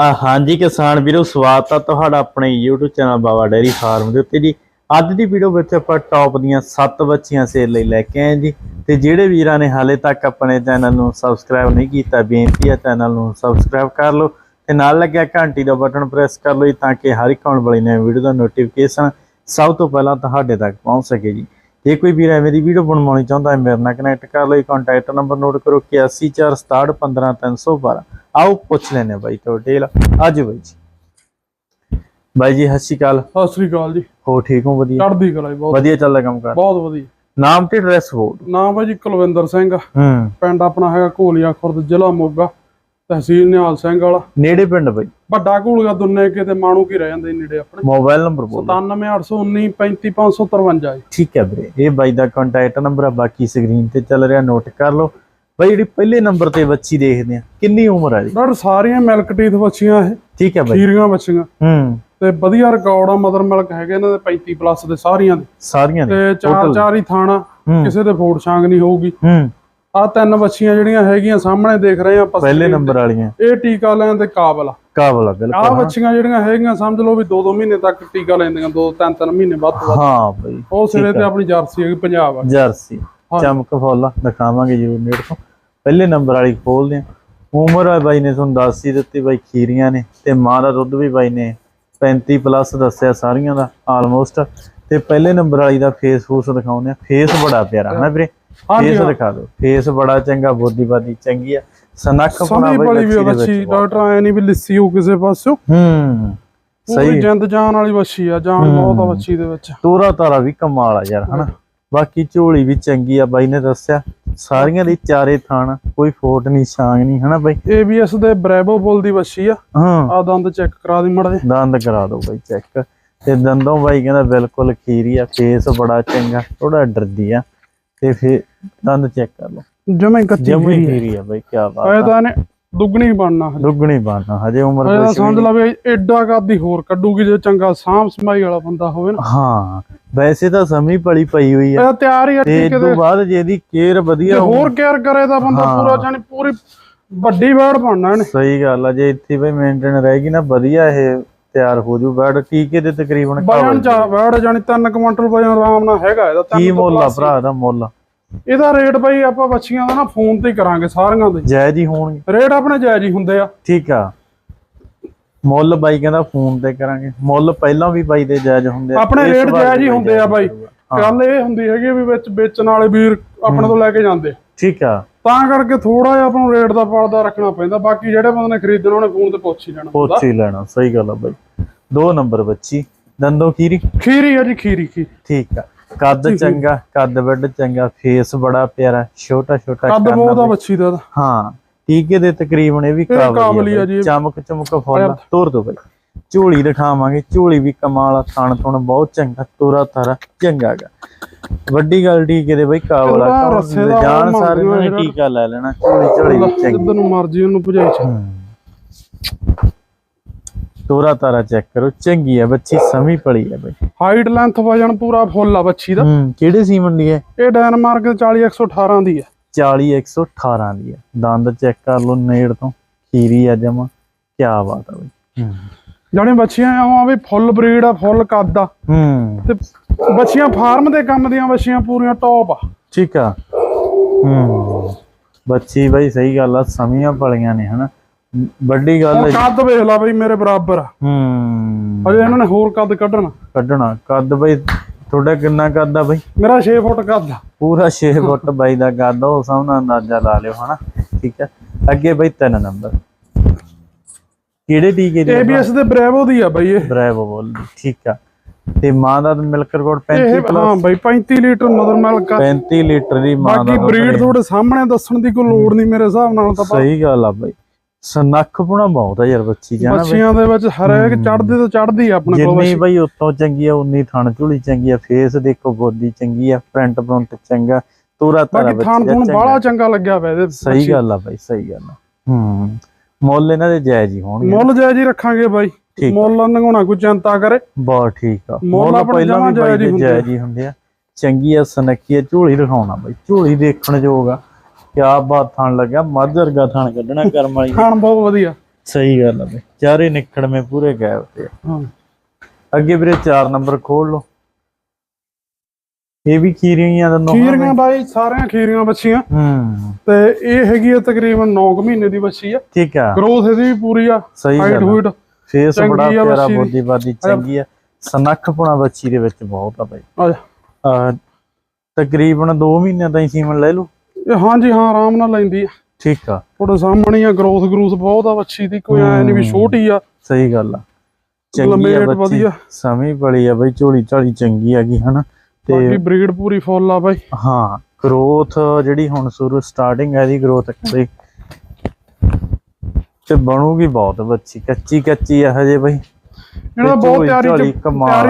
ਆ ਹਾਂਜੀ ਕਿਸਾਨ ਵੀਰੋ, ਸਵਾਗਤ ਆ ਤੁਹਾਡਾ ਆਪਣੇ YouTube channel Baba dairy farm ਦੇ ਉੱਤੇ ਜੀ। ਅੱਜ ਦੀ ਵੀਡੀਓ ਵਿੱਚ ਆਪਾਂ ਟੌਪ ਦੀਆਂ 7 ਬੱਚੀਆਂ ਸੇਲ ਲਈ ਲੈ ਕੇ ਆਏ ਜੀ। ਤੇ ਜਿਹੜੇ ਵੀਰਾਂ ਨੇ ਹਾਲੇ ਤੱਕ ਆਪਣੇ ਚੈਨਲ ਨੂੰ ਸਬਸਕ੍ਰਾਈਬ ਨਹੀਂ ਕੀਤਾ, ਬੇਨਤੀ ਹੈ ਚੈਨਲ ਨੂੰ ਸਬਸਕ੍ਰਾਈਬ ਕਰ ਲਓ ਤੇ ਨਾਲ ਲੱਗਿਆ ਘੰਟੀ ਦਾ ਬਟਨ ਪ੍ਰੈਸ ਕਰ ਲਓ ਜੀ, ਤਾਂ ਕਿ ਹਰ ਇੱਕ ਆਉਣ ਵਾਲੀ ਨਵੀਂ ਵੀਡੀਓ ਦਾ ਨੋਟੀਫਿਕੇਸ਼ਨ ਸਭ ਤੋਂ ਪਹਿਲਾਂ ਤੁਹਾਡੇ ਤੱਕ ਪਹੁੰਚ ਸਕੇ ਜੀ। ਜੇ ਕੋਈ ਵੀਰ ਐਵੇਂ ਦੀ ਵੀਡੀਓ ਬਣਵਾਉਣੀ ਚਾਹੁੰਦਾ ਹੈ ਮੇਰੇ ਨਾਲ ਕਨੈਕਟ ਕਰ ਲਓ ਕੰਟੈਕਟ ਨੰਬਰ ਨੋਟ ਕਰੋ 8146615312 ਆਓ ਪੁੱਛ ਲੈਨੇ ਬਾਈ ਤੋਂ ਡੇਲ ਅੱਜ ਬਾਈ ਜੀ। ਬਾਈ ਜੀ ਸਤਿ ਸ਼੍ਰੀ ਅਕਾਲ। ਸਤਿ ਸ੍ਰੀ ਅਕਾਲ ਜੀ। ਹੋ ਠੀਕ ਹੋ? ਵਧੀਆ। ਚੜ੍ਹਦੀ ਕਲਾ ਬਹੁਤ। ਵਧੀਆ ਚੱਲਦਾ ਕੰਮ ਕਰ? ਬਹੁਤ ਵਧੀਆ। ਨਾਮ ਤੇ ਐਡਰੈਸ ਬੋਲ ਨਾਮ ਹੈ ਜੀ ਕੁਲਵਿੰਦਰ ਸਿੰਘ। ਹੂੰ। ਪਿੰਡ ਆਪਣਾ ਹੈਗਾ ਘੋਲੀਆ ਖੁਰਦ ਜ਼ਿਲ੍ਹਾ ਮੋਗਾ ਤਹਿਸੀਲ ਨਿਹਾਲ ਸਿੰਘ ਵਾਲਾ। ਨੇੜੇ ਪਿੰਡ ਬਾਈ? ਵੱਡਾ ਘੋਲੀਆ ਦੁੰਨੇ ਕਿਤੇ ਮਾਣੂ ਕੀ ਰਹਿ ਜਾਂਦੇ ਨੇੜੇ ਆਪਣੇ? ਮੋਬਾਈਲ ਨੰਬਰ ਬੋਲ। 97819 35553 ਜੀ। ਠੀਕ ਹੈ ਵੀਰੇ ਇਹ ਬਾਈ ਦਾ ਕੰਟੈਕਟ ਨੰਬਰ ਆ ਬਾਕੀ ਸਕਰੀਨ ਤੇ ਚੱਲ ਰਿਹਾ ਨੋਟ ਕਰ ਲਓ। ਬਾਈ ਜਿਹੜੀ ਪਹਿਲੇ ਨੰਬਰ ਤੇ ਬੱਚੀ ਦੇਖਦੇ ਆ ਕਿੰਨੀ ਉਮਰ ਆ ਜੀ? ਡਾਕਟਰ ਸਾਰੀਆਂ ਮਿਲਕ ਟੀਥ ਬੱਚੀਆਂ ਇਹ ਠੀਕ ਹੈ ਬਾਈ। ਖੀਰੀਆਂ ਬੱਚੀਆਂ ਹੂੰ। ਤੇ ਵਧੀਆ ਰਿਕਾਰਡ ਆ ਮਦਰ ਮਿਲਕ ਹੈਗੇ ਇਹਨਾਂ ਦੇ 35 ਪਲੱਸ ਦੇ ਸਾਰੀਆਂ ਦੇ। ਸਾਰੀਆਂ ਨੇ ਤੇ ਚਾਰ ਚਾਰ ਹੀ ਥਾਣਾ ਕਿਸੇ ਦੇ ਫੋੜ ਛਾਂਗ ਨਹੀਂ ਹੋਊਗੀ। ਹੂੰ। ਆ ਤਿੰਨ ਬੱਚੀਆਂ ਜਿਹੜੀਆਂ ਹੈਗੀਆਂ ਸਾਹਮਣੇ ਦੇਖ ਰਹੇ ਆਪਾਂ ਪਹਿਲੇ ਨੰਬਰ ਵਾਲੀਆਂ। ਇਹ ਟੀਕਾ ਲੈਣ ਦੇ ਕਾਬਲ ਆ। ਆ ਆਹ ਬਿਲਕੁਲ ਬੱਚੀਆਂ ਜਿਹੜੀਆਂ ਹੈਗੀਆਂ ਸਮਝ ਲਓ ਵੀ 2-2 ਮਹੀਨੇ ਤੱਕ ਟੀਕਾ ਲੈਂਦੀਆਂ 2-3-3 ਮਹੀਨੇ ਵੱਧ ਤੋਂ ਵੱਧ। ਹਾਂ ਬਾਈ ਉਹ ਸਿਰੇ ਤੇ ਆਪਣੀ ਜਰਸੀ ਹੈਗੀ ਪੰਜਾਬ ਆ ਜਰਸੀ। ਚਮਕ ਫੁੱਲ ਦਿਖਾਵਾਂਗੇ ਜੀ ਨੇੜ ਤੋਂ। ਪਹਿਲੇ ਨੰਬਰ ਵਾਲੀ ਖੋਲਦੇ ਆ ਉਮਰ ਆ ਬਾਈ ਨੇ ਤੁਹਾਨੂੰ ਦੱਸ ਹੀ ਦਿੱਤੀ ਬਾਈ ਖੀਰੀਆਂ ਨੇ ਤੇ ਮਾਂ ਦਾ ਦੁੱਧ ਵੀ ਬਾਈ ਨੇ 35 ਪਲੱਸ ਦੱਸਿਆ ਸਾਰੀਆਂ ਦਾ ਆਲਮੋਸਟ ਤੇ ਪਹਿਲੇ ਨੰਬਰ ਵਾਲੀ ਦਾ ਫੇਸ ਫੂਸ ਦਿਖਾਉਂਦੇ ਆ ਫੇਸ ਬੜਾ ਪਿਆਰਾ ਹੈ ਵੀਰੇ? ਹਾਂਜੀ ਫੇਸ। ਦਿਖਾ ਦਿਓ। ਫੇਸ ਬੜਾ ਚੰਗਾ ਬੋਦੀ ਬਾਦੀ ਚੰਗੀ ਆ। ਸਨੱਖ ਬਣਾ ਬੜੀ ਵੀ ਬੱਚੀ ਦੇ ਡਾਕਟਰ ਆਏ ਨਹੀਂ ਵੀ ਲਿੱਸੀ ਹੋ ਕਿਸੇ ਪਾਸਿਓ। ਹੂੰ ਸਹੀ। ਜਿੰਦ ਜਾਨ ਵਾਲੀ ਬੱਚੀ ਆ ਜਾਨ ਬਹੁਤ ਆ ਬੱਚੀ ਦੇ ਵਿੱਚ। ਤੋਰਾ ਤਾਰਾ ਵੀ ਕਮਾਲ ਆ ਯਾਰ ਹਨਾ? ਬਾਕੀ ਝੋਲੀ ਵੀ ਚੰਗੀ ਆ ਬਾਈ ਨੇ ਦੱਸਿਆ। ਸਾਰੀਆਂ ਦੀ ਚਾਰੇ ਥਾਣ ਕੋਈ ਫੋਟ ਨਹੀਂ ਛਾਂਗ ਨਹੀਂ ਹਨਾ ਬਾਈ? ABS ਦੇ ਬ੍ਰੈਵੋ ਬੁੱਲ ਦੀ ਬੱਚੀ ਆ। ਹਾਂ। ਆ ਦੰਦ ਚੈੱਕ ਕਰਾ ਦੀ ਮੜਾ ਦੰਦ ਕਰਾ ਦਿਓ ਬਾਈ ਚੈੱਕ। ਤੇ ਦੰਦੋਂ ਬਾਈ ਕਹਿੰਦਾ ਬਿਲਕੁਲ ਖੀਰੀ ਆ ਫੇਸ ਬੜਾ ਚੰਗਾ ਥੋੜਾ ਡਰਦੀ ਆ। ਤੇ ਫੇ ਦੰਦ ਚੈੱਕ ਕਰ ਲਓ। ਜਮੇ ਕੱਚੀ ਜਮੀ ਖੀਰੀ ਆ ਬਾਈ ਕੀ। ਬਾਤ ਆ। ਤਾਂ ਇਹਨੇ ਦੁੱਗਣੀ ਬਣਨਾ ਹਜੇ। ਦੁੱਗਣੀ ਬਾਣਾ ਹਜੇ ਉਮਰ ਵੀ ਸਮਝ ਲਾ ਵੀ ਐਡਾ ਕਾਦੀ ਹੋਰ ਕੱਢੂਗੀ ਜੇ ਚੰਗਾ ਸਾਂਭ ਸਮਾਈ ਵਾਲਾ ਬੰਦਾ ਹੋਵੇ ਨਾ। ਹਾਂ ਵੈਸੇ ਤਾਂ ਸਮੀ ਪਲੀ ਪਈ ਹੋਈ ਆ ਤਿਆਰ ਹੀ ਆ ਦੇ ਤੋਂ ਬਾਅਦ ਜੇ ਇਹਦੀ ਕੇਅਰ ਜੇ ਵਧੀਆ ਹੋਰ ਕੇਅਰ ਕਰੇ ਤਾਂ ਬੰਦਾ। ਪੂਰਾ ਜਾਨੀ ਪੂਰੀ ਵੱਡੀ ਬੈੜ ਬਣਨਾ ਇਹਨੇ। ਸਹੀ ਗੱਲ ਆ ਜੇ ਇੱਥੇ ਬਈ ਮੇਨਟੇਨ ਰਹੇਗੀ ਨਾ ਵਧੀਆ ਇਹ ਤਿਆਰ ਹੋ ਜੂ ਬੈਡ ਟੀਕੇ ਦੇ ਤਕਰੀਬਨ ਕਾਬਲ ਚਾ ਬੈੜ ਜਾਨੀ 3 ਕੁਇੰਟਲ ਵਜਨ ਆਰਾਮ ਨਾਲ ਹੈਗਾ ਇਹਦਾ ਤਿੰਨ ਕੀ ਮੁੱਲ ਆ। ਭਰਾ ਦਾ ਮੁੱਲ? ਇਹਦਾ ਰੇਟ ਬਈ ਆਪਾਂ ਬੱਚੀਆਂ ਦਾ ਨਾ ਫੋਨ ਤੇ ਕਰਾਂਗੇ ਸਾਰੀਆਂ ਦੇ। ਜਾਇਜ਼ ਹੀ ਹੋਣਗੇ। ਰੇਟ ਆਪਣੇ ਜਾਇਜ਼ ਹੀ ਹੁੰਦੇ ਆ। ਠੀਕ ਆ। ਮੁੱਲ ਬਾਈ ਕਹਿੰਦਾ ਫੋਨ ਤੇ ਕਰਾਂਗੇ। ਮੁੱਲ ਪਹਿਲਾਂ ਵੀ ਬਾਈ ਦੇ ਜਾਇਜ਼ ਹੁੰਦੇ ਆ। ਆਪਣੇ ਰੇਟ ਜਾਇਜ਼ ਹੀ ਹੁੰਦੇ ਆ ਬਾਈ। ਗੱਲ ਇਹ ਹੁੰਦੀ ਹੈਗੀ ਵੀ ਵਿੱਚ ਵੇਚਣ ਵਾਲੇ ਵੀਰ ਆਪਣੇ ਤੋਂ ਲੈ ਕੇ ਜਾਂਦੇ। ਠੀਕ ਆ। ਤਾਂ ਕਰਕੇ ਥੋੜਾ ਜਿਹਾ ਆਪਾਂ ਨੂੰ ਰੇਟ ਦਾ ਪਰਦਾ ਰੱਖਣਾ ਪੈਂਦਾ। ਬਾਕੀ ਜਿਹੜੇ ਬੰਦੇ ਨੇ ਖਰੀਦਣਾ ਉਹਨੇ ਫੋਨ ਤੇ ਪੁੱਛ ਹੀ ਲੈਣਾ। ਪੁੱਛ ਹੀ ਲੈਣਾ। ਸਹੀ ਗੱਲ ਆ ਬਾਈ। ਦੋ ਨੰਬਰ ਬੱਚੀ। ਦੰਦੋ ਖੀਰੀ? ਖੀਰੀ ਆ ਜੀ ਖੀਰੀ ਕੀ ਠੀਕ ਆ। ਕੱਦ ਚੰਗਾ ਕੱਦ ਵੱਡ ਚੰਗਾ ਫੇਸ ਬੜਾ ਪਿਆਰਾ ਛੋਟਾ ਛੋਟਾ ਕੱਦ ਬਹੁਤ ਆ। ਬੱਚੀ ਦਾ। ਹਾਂ ਟੀਕੇ ਦੇ ਤਕਰੀਬਨ ਇਹ ਵੀ ਕਾਬਲੀ ਆ ਜੀ। ਚਮਕ ਚਮਕ ਫੁੱਲ। ਤੋਰ ਦੋ ਬਈ। ਝੋਲੀ ਦਿਖਾਵਾਂਗੇ। ਝੋਲੀ ਵੀ ਕਮਾਲ ਆ ਥਣ ਥਣ ਬਹੁਤ ਚੰਗਾ ਤੋਰਾ ਤਾਰਾ ਚੰਗਾ ਗਾ। ਵੱਡੀ ਗੱਲ ਟੀਕੇ ਦੇ ਬਈ ਕਾਬਲ ਮੰਗਣਾ ਸਾਰੇ ਨੇ ਟੀਕਾ ਲੈ ਲੈਣਾ। ਝੋਲੀ ਝੋਲੀ ਚੰਗੀ। ਜਿੱਦਾਂ ਨੂੰ ਮਰਜ਼ੀ ਉਹਨੂੰ ਭਜਾਈ ਚ ਤੋਰਾ ਤਾਰਾ ਚੈੱਕ ਕਰੋ ਚੰਗੀ ਆ ਬੱਚੀ ਸਮੀ ਪੜੀ ਆ ਬਈ। ਹਾਈਟ ਲੈਂਥ ਵਜਨ ਪੂਰਾ ਫੁੱਲ ਆ ਬੱਚੀ ਦਾ। ਹੂੰ ਕਿਹੜੇ ਸੀਮਨ ਦੀ ਹੈ? ਇਹ ਡੈਨਮਾਰਕ ਦੇ 40 118 ਦੀ ਆ 40 118 ਦੀ ਆ ਦੰਦ ਚੈੱਕ ਕਰ ਲਓ ਨੇੜ ਤੋਂ ਖੀਰੀ ਆ ਜਮਾ ਕੀ ਬਾਤ ਆ ਬਈ। ਹੂੰ। ਜਾਣੀ ਬੱਚੀਆਂ ਆਵਾਂ ਵੀ ਫੁੱਲ ਬਰੀਡ ਆ ਫੁੱਲ ਕੱਦ ਆ। ਹੂੰ। ਤੇ ਬੱਚੀਆਂ ਫਾਰਮ ਦੇ ਕੰਮ ਦੀਆਂ ਬੱਚੀਆਂ ਪੂਰੀਆਂ ਟੌਪ ਆ। ਠੀਕ ਆ। ਹੂੰ। ਬੱਚੀ ਬਈ ਸਹੀ ਗੱਲ ਆ ਸਮੀਆਂ ਪਲੀਆਂ ਨੇ ਹਨਾ? ਵੱਡੀ ਗੱਲ ਹੈ ਕੱਦ ਵੇਖ ਲਾ ਬਈ ਮੇਰੇ ਬਰਾਬਰ। ਆ ਹੂੰ। ਅਜੇ ਇਹਨਾਂ ਨੇ ਹੋਰ ਕੱਦ ਕੱਢਣਾ। ਕੱਢਣਾ। ਕੱਦ ਬਈ ਤੁਹਾਡਾ ਕਿੰਨਾ ਕੱਦ ਆ ਬਈ? ਮੇਰਾ 6 ਫੁੱਟ ਕੱਦ ਆ। ਪੂਰਾ 6 ਫੁੱਟ ਬਾਈ ਦਾ ਕੱਦ ਉਹ ਦਾ ਅੰਦਾਜ਼ਾ ਲਾ ਲਿਓ ਹਨਾ? ਠੀਕ ਹੈ ਅੱਗੇ ਬਈ ਤਿੰਨ ਨੰਬਰ। ਕਿਹੜੇ ਟੀਕੇ ਦੀ ABS ਦੇ ਬ੍ਰੇਵੋ ਦੀ ਆ ਬਈ ਇਹ। ਬ੍ਰੈਵੋ ਬੋਲਦੀ ਠੀਕ ਆ। ਤੇ ਮਾਂ ਦਾ ਮਿਲਕ ਰਿਕਾਰਡ 35 ਇਹ ਹਾਂ ਬਈ 35 ਲੀਟਰ ਮਦਰ ਮਿਲਕ ਆ। 35 ਲੀਟਰ ਦੀ ਮਾਂ ਦਾ ਬਾਕੀ ਬਰੀਡ। ਤੁਹਾਡੇ ਸਾਹਮਣੇ ਦੱਸਣ ਦੀ ਕੋਈ ਲੋੜ ਨਹੀਂ ਮੇਰੇ ਹਿਸਾਬ ਨਾਲ ਤਾਂ ਸਹੀ ਗੱਲ ਆ ਬਈ। ਸਨੱਖ ਪੁਣਾ ਬਹੁਤ ਆ ਯਾਰ ਬੱਚੀ ਜਾਨਾ ਬੱਚੀਆਂ ਦੇ ਵਿੱਚ ਹਰੇਕ ਚੜਦੇ ਤੋਂ ਚੜਦੀ ਆ ਆਪਣੇ ਕੋਲ ਜਿੰਨੀ ਬਈ ਉਤੋਂ ਚੰਗੀ ਆ ਉਨੀ ਥਣ ਝੁਲੀ ਚੰਗੀ ਆ ਫੇਸ ਦੇਖੋ ਬੋਦੀ ਚੰਗੀ ਆ ਪ੍ਰਿੰਟ ਪ੍ਰਿੰਟ ਚੰਗਾ ਤੋਰਾ ਤਾਰਾ ਬਾਕੀ ਥਾਣ ਬੱਚੀ ਥੂਣ ਦਾ ਬਾਹਲਾ ਚੰਗਾ ਲੱਗਿਆ ਪਿਆ ਇਹਦੇ ਸਹੀ ਗੱਲ ਆ ਬਾਈ ਸਹੀ ਗੱਲ ਆ। ਹੂੰ ਮੁੱਲ ਇਹਨਾਂ ਦੇ ਜਾਇਜ਼ ਹੀ ਹੋਣਗੇ। ਮੁੱਲ ਜਾਇਜ਼ ਹੀ ਰੱਖਾਂਗੇ ਬਾਈ। ਮੁੱਲ ਨੰਗਾਉਣਾ ਕੋਈ ਚਿੰਤਾ ਕਰੇ। ਬਹੁਤ ਠੀਕ ਆ। ਮੁੱਲ ਪਹਿਲਾਂ ਵੀ ਜਾਇਜ਼ ਹੀ ਹੁੰਦੇ ਆ। ਚੰਗੀ ਆ ਸਨੱਖੀ ਆ ਝੋਲੀ ਦਿਖਾਉਣਾ ਬਾਈ। ਝੋਲੀ ਦੇਖਣ ਯੋਗ ਆ। ਕਿਆ ਬਾਤ ਥਣ ਲੱਗਿਆ ਮੱਝ ਵਰਗਾ ਥਣ ਕੱਢਣਾ ਕਰਮ ਵਾਲੀ। ਖਾਣ ਬਹੁਤ ਵਧੀਆ। ਸਹੀ ਗੱਲ ਆ ਬਈ ਚਾਰੇ ਨਿਕੜਵੇਂ ਪੂਰੇ ਗਾਇਬ ਤੇ ਆ। ਹਾਂ। ਅੱਗੇ ਵੀਰੇ 4 ਨੰਬਰ ਖੋਲ ਲਓ। ਇਹ ਵੀ ਖੀਰੀਆਂ ਹੀ ਆ ਦੋਨੋਂ ਖੀਰੀਆਂ ਬਾਈ। ਸਾਰੀਆਂ ਖੀਰੀਆਂ ਬੱਚੀਆਂ ਹੂੰ। ਤੇ ਇਹ ਹੈਗੀ ਹੈ ਤਕਰੀਬਨ 9 ਮਹੀਨੇ ਦੀ ਬੱਚੀ ਆ। ਠੀਕ ਆ। ਗਰੋਥ ਇਹਦੀ ਵੀ ਪੂਰੀ ਆ ਸਹੀ ਹਾਈਟ ਗੱਲ ਆ। ਹੂਟ ਫੇਸ ਬੜਾ ਆ ਪਿਆਰਾ ਦੀ। ਬੋਦੀ ਬਾਦੀ ਚੰਗੀ ਆ। ਸਨੱਖਪਣਾ ਬੱਚੀ ਦੇ ਵਿੱਚ ਬਹੁਤ ਆ ਬਈ। ਆ ਤਕਰੀਬਨ 2 ਮਹੀਨਿਆਂ ਤਾਈਂ ਸੀਮਨ ਲੈ ਲਓ ਇਹ ਹਾਂਜੀ ਹਾਂ ਆਰਾਮ ਨਾਲ ਲੈਂਦੀ ਆ। ਠੀਕ ਆ। ਤੁਹਾਡੇ ਸਾਹਮਣੇ ਆ ਗਰੋਥ ਗਰੂਥ ਬਹੁਤ ਆ ਬੱਚੀ ਦੀ ਕੋਈ ਐ ਨਹੀਂ ਵੀ। ਛੋਟੀ ਆ। ਸਹੀ ਗੱਲ ਆ। ਚੰਗੀ ਆ ਬੱਚੀ ਸਮੀ ਬੜੀ ਆ ਬਈ ਝੋਲੀ ਝਾਲੀ ਚੰਗੀ ਹੈਗੀ ਹਨਾ? ਬਾਕੀ ਤੇ ਬਰੀਡ ਪੂਰੀ ਫੁੱਲ ਆ ਬਾਈ। ਹਾਂ ਗਰੋਥ ਜਿਹੜੀ ਹੁਣ ਸ਼ੁਰੂ ਸਟਾਰਟਿੰਗ ਹੈ ਦੀ ਗਰੋਥ ਕਰੀ ਤੇ ਬਣੂਗੀ ਬਹੁਤ ਬੱਚੀ ਕੱਚੀ ਕੱਚੀ ਆ ਹਜੇ ਬਈ। ਇਹਨਾਂ ਬਹੁਤ ਤਿਆਰੀ ਤਿਆਰੀ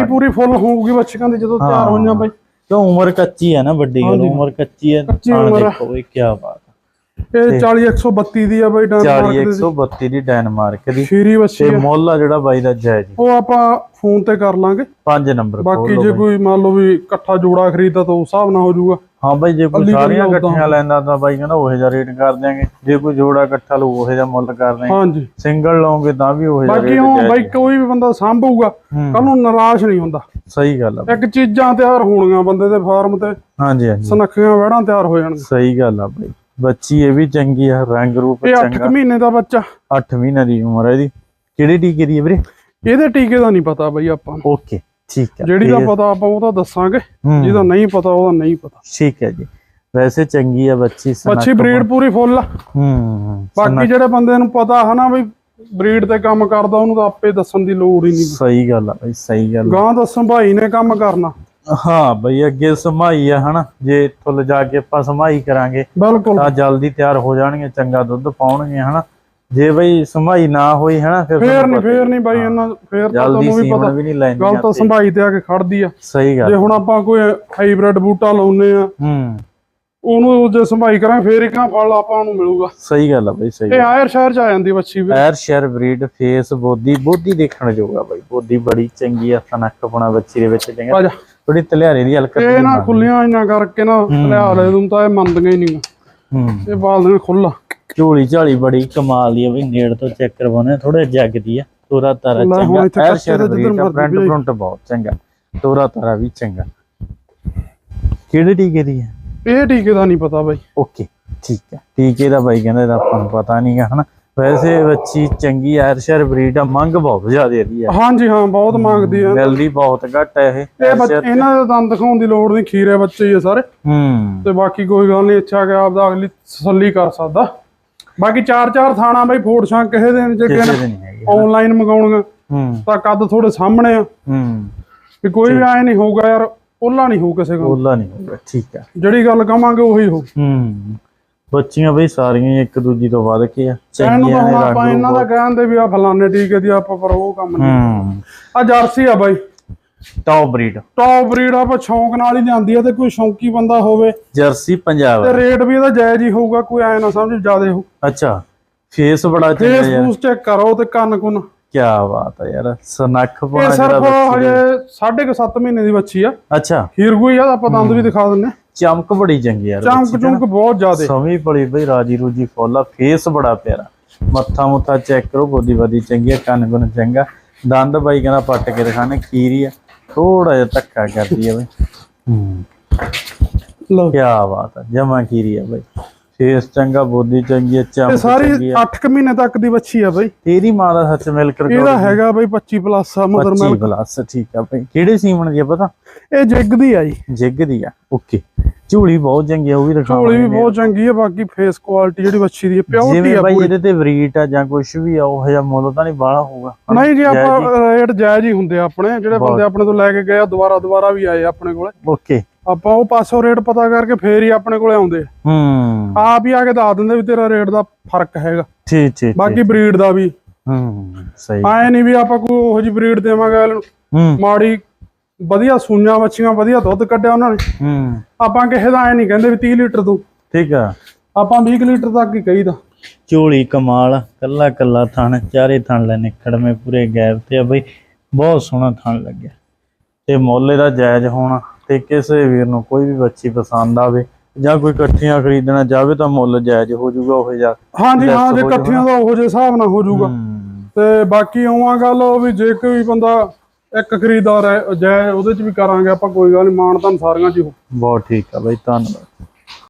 ਆ। ਪੂਰੀ ਫੁੱਲ ਹੋਊਗੀ ਬੱਚਿਆਂ ਦੀ ਜਦੋਂ ਤਿਆਰ। ਹੋਈਆਂ ਬਾਈ। ਕਿਉਂ ਉਮਰ ਕੱਚੀ ਹੈ ਨਾ ਵੱਡੀ ਗੱਲ। ਉਮਰ ਕੱਚੀ ਹੈ ਕੱਚੀ ਉਮਰ ਆ। ਕੀ ਬਾਤ ਇਹ 40 132 ਦੀ ਆ ਬਾਈ 40 ਡੈਨਮਾਰਕ ਦੀ 132 ਦੀ ਡੈਨਮਾਰਕ ਦੀ। ਸ਼ੀਰੀ ਬੱਚੀ ਤੇ ਮੁੱਲ ਆ ਜਿਹੜਾ ਬਾਈ ਦਾ ਜਾਇਜ਼ ਉਹ ਆਪਾਂ ਫੋਨ ਤੇ ਕਰ ਲਾਂਗੇ। 5 ਨੰਬਰ ਬਾਕੀ ਜੇ ਲਓ। ਕੋਈ ਮੰਨ ਲਓ ਵੀ ਇਕੱਠਾ ਜੋੜਾ ਖਰੀਦਦਾ ਤਾਂ ਉਸ ਹਿਸਾਬ ਨਾਲ ਹੋ ਜਾਊਗਾ। ਹਾਂ ਬਾਈ ਜੇ ਕੋਈ ਸਾਰੀਆਂ ਇਕੱਠੀਆਂ ਲੈਂਦਾ ਤਾਂ ਬਾਈ ਕਹਿੰਦਾ ਉਹੇ ਜਿਹਾ ਰੇਟ ਕਰ ਦਿਆਂਗੇ। ਜੇ ਕੋਈ ਜੋੜਾ ਇਕੱਠਾ ਲਊ ਉਹੇ ਜਿਹਾ ਮੁੱਲ ਕਰ ਦਿਆਂਗੇ। ਹਾਂਜੀ। ਸਿੰਗਲ ਲਓਗੇ ਤਾਂ ਵੀ ਉਹੇ ਜਿਹਾ ਬਾਕੀ ਉਹ ਬਾਈ ਕੋਈ ਵੀ ਬੰਦਾ ਸੰਭੂਗਾ। ਕੱਲ ਨੂੰ ਨਿਰਾਸ਼ ਨਹੀਂ ਹੁੰਦਾ। ਸਹੀ ਗੱਲ ਆ ਇੱਕ ਚੀਜ਼ਾਂ ਤਿਆਰ ਹੋਣਗੀਆਂ ਬੰਦੇ ਦੇ ਫਾਰਮ ਤੇ। ਹਾਂਜੀ ਹਾਂਜੀ। ਸੁਨੱਖੀਆਂ ਵੜਾਂ ਤਿਆਰ ਹੋ ਜਾਣਗੀਆਂ। ਸਹੀ ਗੱਲ ਆ ਬਾਈ। ਬੱਚੀ ਇਹ ਵੀ ਚੰਗੀ ਆ ਰੰਗ ਰੂਪ ਇਹ 8 ਚੰਗਾ। ਮਹੀਨੇ ਦਾ ਬੱਚਾ। 8 ਮਹੀਨਿਆਂ ਦੀ ਉਮਰ ਹੈ ਇਹਦੀ। ਕਿਹੜੀ ਟੀਕੇ ਦੀ ਹੈ ਵੀਰੇ? ਇਹਦੇ ਟੀਕੇ ਦਾ ਨਹੀਂ ਪਤਾ ਬਾਈ ਆਪਾਂ ਨੂੰ। ਓਕੇ ਠੀਕ ਹੈ ਜਿਹੜੀ ਦਾ ਪਤਾ ਆਪਾਂ ਉਹ ਤਾਂ ਦੱਸਾਂਗੇ। ਹੂੰ, ਜਿਹਦਾ ਨਹੀਂ ਪਤਾ ਉਹਦਾ ਨਹੀਂ ਪਤਾ। ਠੀਕ ਹੈ ਜੀ। ਵੈਸੇ ਚੰਗੀ ਆ ਬੱਚੀ ਬੱਚੀ ਬਰੀਡ ਪੂਰੀ ਫੁੱਲ ਆ। ਹੂੰ ਬਾਕੀ ਜਿਹੜੇ ਬੰਦੇ ਨੂੰ ਪਤਾ ਹਨਾ ਬਈ ਬਰੀਡ ਤੇ ਕੰਮ ਕਰਦਾ ਉਹਨੂੰ ਤਾਂ ਆਪੇ ਦੱਸਣ ਦੀ ਲੋੜ ਹੀ ਨਹੀਂ। ਸਹੀ ਗੱਲ ਆ ਬਈ ਸਹੀ ਗੱਲ ਆ। ਗਾਂ ਦੱਸਣ ਭਾਈ ਨੇ ਕੰਮ ਕਰਨਾ। ਹਾਂ ਬਈ ਅੱਗੇ ਸਮਾਈ ਆ ਹਨਾ। ਜੇ ਇੱਥੋਂ ਲਿਜਾ ਕੇ ਆਪਾਂ ਸਮਾਈ ਕਰਾਂਗੇ ਬਿਲਕੁਲ। ਤਾਂ ਜਲਦੀ ਤਿਆਰ ਹੋ ਜਾਣਗੇ ਚੰਗਾ ਦੁੱਧ ਪਾਉਣਗੇ ਹਨਾ। ਜੇ ਬਈ ਸਮਾਈ ਨਾ ਹੋਈ ਹਨਾ ਫਿਰ ਫੇਰ ਨਹੀਂ ਫੇਰ ਨਹੀਂ ਬਾਈ ਇਹਨਾਂ ਫੇਰ ਤਾਂ ਤੁਹਾਨੂੰ ਵੀ ਪਤਾ। ਵੀ ਨਹੀਂ ਲੈਂਦੀ ਗੱਲ ਤਾਂ ਸੰਭਾਈ ਤੇ ਆ ਕੇ ਖੜਦੀ ਆ। ਸਹੀ ਜੇ ਗੱਲ ਹੁਣ ਆਪਾਂ ਕੋਈ ਹਾਈਬ੍ਰਿਡ ਬੂਟਾ ਲਾਉਨੇ ਆ ਹੂੰ। ਉਹਨੂੰ ਜੇ ਸੰਭਾਈ ਕਰਾਂ ਫੇਰ ਇੱਕ ਫਲ ਆਪਾਂ ਨੂੰ ਮਿਲੂਗਾ। ਸਹੀ ਗੱਲ ਆ ਬਈ ਸਹੀ ਇਹ ਆਇਰ ਸ਼ਹਿਰ ਚ ਆ ਜਾਂਦੀ ਬੱਚੀ ਵੀ। ਐਰ ਸ਼ੇਰ ਬਰੀਡ ਫੇਸ ਬੋਦੀ ਬੋਦੀ ਦੇਖਣ ਜੋਗਾ ਬਾਈ ਬੋਦੀ ਬੜੀ ਚੰਗੀ ਆ ਸਨੱਖਪਣਾ ਬੱਚੀ ਦੇ ਵਿੱਚ ਚੰਗਾ। ਆ ਜਾ। ਥੋੜੀ ਤਲਿਆਰੇ ਦੀ ਹਲਕਤ ਇਹ ਨਾ ਖੁੱਲੀਆਂ ਇੰਨਾ ਕਰਕੇ ਨਾ ਲਿਆ ਲੈ ਦੂੰ ਤਾਂ ਇਹ ਮੰਨਦੀਆਂ ਹੀ ਨਹੀਂ। ਹੂੰ। ਇਹ ਬਾਲਦੀਆਂ ਖੁੱਲਾ ਝੋਲੀ ਝਾਲੀ ਬੜੀ ਕਮਾਲ ਦੀ ਆ ਬਈ ਨੇੜ ਤੋਂ ਚੈੱਕ ਕਰਵਾਉਣੇ ਥੋੜਾ ਜਗਦੀ ਆ ਤੋਰਾ ਤਾਰਾ ਚੰਗਾ। ਐਰ ਸ਼ੇਰ ਦੇ ਫਰੰਟ। ਫਰੰਟ ਬਹੁਤ ਚੰਗਾ ਤੋਰਾ ਤਾਰਾ ਵੀ ਚੰਗਾ। ਕਿਹੜੇ ਟੀਕੇ ਦੀ ਹੈ ਇਹ ਟੀਕੇ ਦਾ ਨਹੀਂ ਪਤਾ ਬਾਈ। ਓਕੇ ਠੀਕ ਹੈ ਟੀਕੇ ਦਾ ਬਾਈ ਕਹਿੰਦਾ ਇਹਦਾ ਆਪਾਂ ਨੂੰ ਪਤਾ ਨਹੀਂਗਾ ਹਨਾ? ਵੈਸੇ ਬੱਚੀ ਚੰਗੀ ਐਰ ਸ਼ੇਰ ਬਰੀਡ ਆ ਮੰਗ ਬਹੁਤ ਜ਼ਿਆਦਾ ਇਹਦੀ ਆ। ਹਾਂਜੀ ਹਾਂ ਬਹੁਤ ਮੰਗਦੀ ਆ। ਮਿਲਦੀ ਬਹੁਤ ਘੱਟ ਹੈ ਇਹ। ਇਹ ਬੱਚੇ ਇਹਨਾਂ ਦੇ ਦੰਦ ਦਿਖਾਉਣ ਦੀ ਲੋੜ ਨਹੀਂ ਖੀਰੇ ਬੱਚੇ ਹੀ ਆ ਸਾਰੇ। ਹੂੰ। ਤੇ ਬਾਕੀ ਕੋਈ ਗੱਲ ਨਹੀਂ ਆ ਕੇ ਆਪਦਾ ਅਗਲੀ ਤਸੱਲੀ ਕਰ ਸਕਦਾ। ਬਾਕੀ ਚਾਰ ਚਾਰ ਥਾਣਾ ਬਾਈ ਫੋੜ ਛਾਂ ਕਿਸੇ ਦੇ ਜੇ ਕਿਸੇ ਕਿਸੇ ਦੇ ਨਹੀਂ ਹੈਗੇ। ਆਨਲਾਈਨ ਮੰਗਾਉਣੀਆਂ ਹੂੰ। ਤਾਂ ਕੱਦ ਥੋੜੇ ਸਾਹਮਣੇ ਆ। ਹੂੰ। ਵੀ ਕੋਈ ਵੀ ਐ ਨਹੀਂ ਹੋਊਗਾ ਯਾਰ ਉਹਲਾ ਨਹੀਂ ਹੋਊ ਕਿਸੇ ਕੋਲ। ਬੋਲਾ ਨਹੀਂ ਹੋਊਗਾ ਠੀਕ ਹੈ ਜਿਹੜੀ ਗੱਲ ਕਵਾਂਗੇ ਉਹੀ ਹੋਊ। ਹੂੰ। ਬੱਚੀਆਂ ਬਈ ਸਾਰੀਆਂ ਇੱਕ ਦੂਜੀ ਤੋਂ ਵੱਧ ਕੇ ਆ ਕਹਿਣ ਨੂੰ ਤਾਂ ਚੰਗੀਆਂ ਹੁਣ ਨੇ ਆਪਾਂ ਰੰਗ। ਇਹਨਾਂ ਦਾ ਕਹਿੰਦੇ ਵੀ ਆ ਫਲਾਣੇ ਟੀਕੇ ਦੀ ਆਪਾਂ ਪਰ ਉਹ ਕੰਮ ਨਹੀਂ ਹੂੰ। ਆ ਜਰਸੀ ਆ ਬਾਈ। ਟੌਪ ਬਰੀਡ ਟੌਪ ਬਰੀਡ ਆਪਾਂ ਸ਼ੌਂਕ ਨਾਲ ਹੀ ਜਾਂਦੀ ਆ ਤੇ ਕੋਈ ਸ਼ੌਂਕੀ ਬੰਦਾ ਹੋਵੇ ਜਰਸੀ ਪੰਜਾਬ ਤੇ ਰੇਟ ਵੀ ਇਹਦਾ ਜਾਇਜ਼ ਹੀ ਹੋਊਗਾ ਕੋਈ ਐ ਨਾ ਸਮਝ ਜਿਆਦੇ ਹੋ ਅੱਛਾ ਫੇਸ ਬੜਾ ਚੰਗਾ ਫੇਸ ਯਾਰ। ਫੂਸ ਚੈੱਕ ਕਰੋ ਤੇ ਕੰਨ ਕੁੰਨ। ਕੀ ਬਾਤ ਹੈ ਯਾਰ ਸਨੱਖ ਇਹ ਪਣਾ ਜਿਹੜਾ ਸਿਰਫ ਹਜੇ ਸਾਢੇ ਕੁ ਸੱਤ ਮਹੀਨੇ ਦੀ ਬੱਚੀ ਆ। ਅੱਛਾ। ਹੀਰਗੂ ਹੀ ਆ ਆਪਾਂ ਦੰਦ ਵੀ ਦਿਖਾ ਦਿੰਨੇ ਚਮਕ ਬੜੀ ਚੰਗੀ ਯਾਰ ਚਮਕ ਚੁਮਕ ਬਹੁਤ ਜ਼ਿਆਦੇ। ਸਮੀ ਬੜੀ ਬਈ ਰਾਜੀ ਰੂਜੀ ਫੁੱਲ ਫੇਸ ਬੜਾ ਪਿਆਰਾ। ਮੱਥਾ ਮੁੱਥਾ ਚੈੱਕ ਕਰੋ ਬੋਦੀ ਬਾਦੀ ਚੰਗੀ ਆ ਕੰਨ ਗੁੰਨ ਚੰਗਾ। ਦੰਦ ਬਾਈ ਕਹਿੰਦਾ ਪੱਟ ਕੇ ਦਿਖਾਣੇ ਖੀਰੀ ਆ। ਥੋੜਾ ਜਿਹਾ ਧੱਕਾ ਕਰਦੀ ਆ ਬਈ। ਹੂੰ। ਲਓ। ਕੀ ਬਾਤ ਆ ਜਮਾ ਖੀਰੀ ਆ ਬਈ। ਫੇਸ ਚੰਗਾ ਬੋਦੀ ਚੰਗੀ ਇਹ ਚਮਕ ਸਾਰੀ ਚੰਗੀ 8 ਮਹੀਨੇ ਤੱਕ ਦੀ ਬੱਚੀ ਆ ਬਈ। ਤੇਰੀ ਮਾਂ ਦਾ ਸੱਚ ਮਿਲ ਕਰ ਇਹਦਾ ਹੈਗਾ ਬਈ 25 ਪਲੱਸ ਆ ਮਦਰ 25 ਮਿਲਕ ਪਲੱਸ ਠੀਕ ਆ ਬਈ। ਕਿਹੜੇ ਸੀਮਣ ਦੀ ਆ ਪਤਾ? ਇਹ ਜਿੱਗ ਦੀ ਆ ਜੀ। ਜਿੱਗ ਦੀ ਆ ਓਕੇ। ਝੂਲੀ ਬਹੁਤ ਚੰਗੀ ਆ ਉਹ ਵੀ ਝੋਲੀ ਦਿਖਾਵਾਂਗੇ ਵੀ ਬਹੁਤ ਚੰਗੀ ਆ ਬਾਕੀ ਫੇਸ ਕੁਆਲਿਟੀ ਜਿਹੜੀ ਬੱਚੀ ਦੀ ਪਿਓਰਟੀ ਜਿਵੇਂ ਆ ਬਾਈ ਪੂਰੀ। ਇਹਦੇ ਤੇ ਵਰੀਟ ਆ ਜਾਂ ਕੁਝ ਵੀ ਆ ਉਹ ਜਿਹਾ ਮੁੱਲ ਤਾਂ ਨਹੀਂ ਬਾਹਲਾ ਹੋਊਗਾ। ਹਨਾ? ਨਹੀਂ ਜੀ ਜਾਇਜ਼ ਆਪਾਂ ਰੇਟ ਜਾਇਜ਼ ਹੀ ਹੁੰਦੇ ਆ ਆਪਣੇ ਜਿਹੜੇ ਬਹੁਤ। ਬੰਦੇ ਆਪਣੇ ਤੋਂ ਲੈ ਕੇ ਗਏ ਆ ਦੁਬਾਰਾ ਦੁਬਾਰਾ ਵੀ ਆਏ ਆਪਣੇ ਕੋਲੇ। ਓਕੇ। ਆਪਾਂ ਉਹ ਪਾਸੋਂ ਰੇਟ ਪਤਾ ਕਰਕੇ ਫੇਰ ਹੀ ਆਪਣੇ ਕੋਲੇ ਆਉਂਦੇ। ਹੂੰ। ਆਪ ਹੀ ਆ ਕੇ ਦੱਸ ਦਿੰਦੇ ਵੀ ਤੇਰਾ ਰੇਟ ਦਾ ਫ਼ਰਕ ਹੈਗਾ। ਠੀਕ ਠੀਕ ਬਾਕੀ ਬਰੀਡ ਦਾ ਵੀ। ਹੂੰ ਸਹੀ। ਆਏ ਨਹੀਂ ਵੀ ਆਪਾਂ ਕੋਈ ਉਹੋ ਜਿਹੀ ਬਰੀਡ ਦੇਵਾਂਗੇ ਮਾੜੀ ਵਧੀਆ ਸੂਈਆਂ ਬੱਚੀਆਂ ਵਧੀਆ ਦੁੱਧ ਕੱਢਿਆ ਉਹਨਾਂ ਨੇ। ਹੂੰ। ਆਪਾਂ ਕਿਸੇ ਦਾ ਐ ਨਹੀਂ ਕਹਿੰਦੇ ਵੀ 30 ਲੀਟਰ ਤੂੰ। ਠੀਕ ਆ। ਆਪਾਂ 20 ਕੁ ਲੀਟਰ ਤੱਕ ਹੀ ਕਹੀਦਾ। ਝੋਲੀ ਕਮਾਲ ਕੱਲਾ ਕੱਲਾ ਥਣ ਚਾਰੇ ਥਣ ਲੈ ਨਿਕੜਵੇਂ ਪੂਰੇ ਗੈਪ ਤੇ ਆ ਬਈ ਬਹੁਤ ਸੋਹਣਾ ਥਣ ਲੱਗਿਆ। ਤੇ ਮੁੱਲ ਇਹਦਾ ਜਾਇਜ਼ ਹੋਣਾ। ਤੇ ਕਿਸੇ ਵੀਰ ਨੂੰ ਕੋਈ ਵੀ ਬੱਚੀ ਪਸੰਦ ਆਵੇ ਜਾਂ ਕੋਈ ਇਕੱਠੀਆਂ ਖਰੀਦਣਾ ਚਾਹਵੇ ਤਾਂ ਮੁੱਲ ਜਾਇਜ਼ ਹੋ ਜਾਊਗਾ ਉਹ ਜਾ ਹਾਂਜੀ ਹਾਂ ਜੇ। ਇਕੱਠੀਆਂ ਦਾ ਉਹੋ ਜਿਹੇ ਹਿਸਾਬ ਨਾਲ ਹੋ ਜਾਊਗਾ। ਤੇ ਬਾਕੀ ਉਵਾਂ ਗੱਲ ਉਹ ਵੀ ਜੇ ਕੋਈ ਬੰਦਾ ਇੱਕ ਖਰੀਦਦਾਰ ਹੈ ਜੈ ਉਹਦੇ ਚ ਵੀ ਕਰਾਂਗੇ ਆਪਾਂ ਕੋਈ ਗੱਲ ਨਹੀਂ ਮਾਣ ਤਾਂ ਸਾਰੀਆਂ ਚ ਬਹੁਤ ਠੀਕ ਆ ਬਾਈ ਧੰਨਵਾਦ।